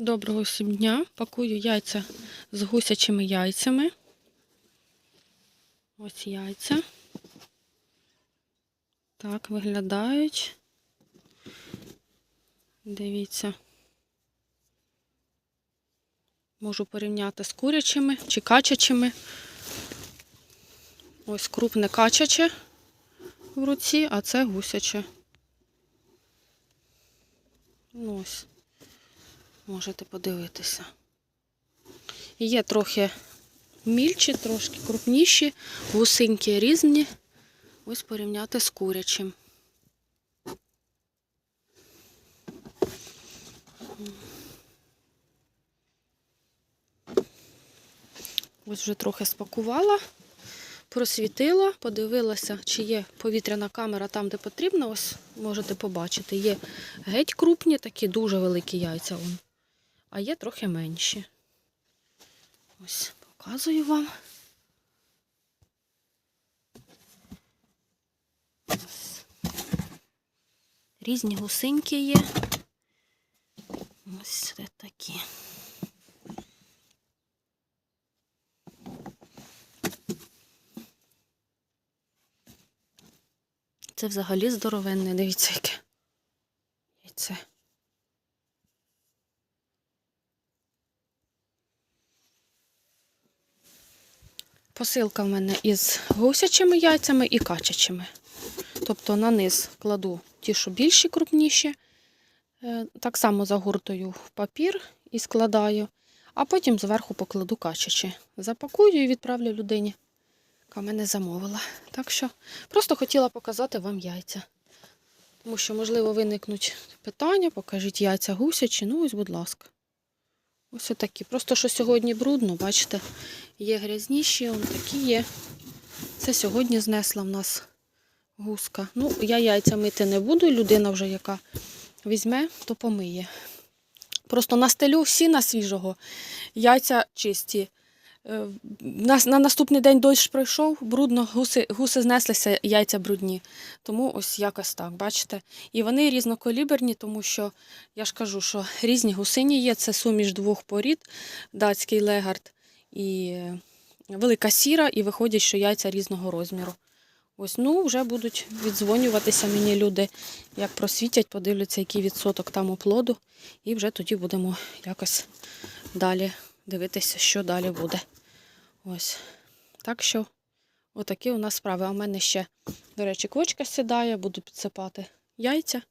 Доброго всім дня. Пакую яйця з гусячими яйцями. Ось яйця. Так виглядають. Дивіться. Можу порівняти з курячими чи качачими. Ось крупне качаче в руці, а це гусяче. Ось. Можете подивитися. Є трохи мільчі, трошки крупніші, гусинькі різні. Ось порівняти з курячим. Ось вже трохи спакувала, просвітила, подивилася, чи є повітряна камера там, де потрібно. Ось можете побачити. Є геть крупні, такі дуже великі яйця. Вон. А є трохи менші. Ось показую вам. Ось. Різні гусинки є. Ось такі. Це взагалі здоровенне, дивіться, яке. Посилка в мене із гусячими яйцями і качачими. Тобто на низ кладу ті, що більші, крупніші. Е, Так само загортую в папір і складаю, а потім зверху покладу качачі. Запакую і відправлю людині, яка мене замовила. Так що просто хотіла показати вам яйця. Тому що, можливо, виникнуть питання, покажіть яйця гусячі. Ну, ось, будь ласка. Ось отакі. Просто що сьогодні брудно, бачите, є грязніші, он такі є. Це сьогодні знесла в нас гуска. Ну, я яйця мити не буду. Людина вже яка візьме, то помиє. Просто настелю всі на свіжого, яйця чисті. Е, На, на наступний день дощ пройшов, брудно, гуси, гуси знеслися, яйця брудні. Тому ось якось так, бачите. І вони різнокаліберні, тому що я ж кажу, що різні гусині є. Це суміш двох порід, датський легард і е, велика сіра, і виходять, що яйця різного розміру. Ось, ну, вже будуть віддзвонюватися мені люди, як просвітять, подивляться, який відсоток там оплоду, і вже тоді будемо якось далі дивитися, що далі буде. Ось. Так що, отакі у нас справи. А в мене ще, до речі, квочка сідає, буду підсипати яйця.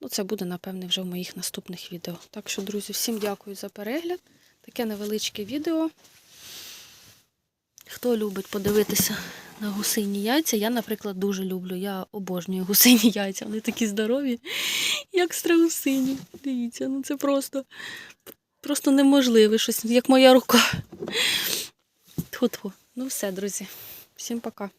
Ну, це буде, напевне, вже в моїх наступних відео. Так що, друзі, всім дякую за перегляд. Таке невеличке відео. Хто любить подивитися на гусині яйця, я, наприклад, дуже люблю. Я обожнюю гусині яйця. Вони такі здорові, як страусині. Дивіться, ну це просто, просто неможливе щось, як моя рука. Тьфу-тьфу. Ну все, друзі. Всім пока.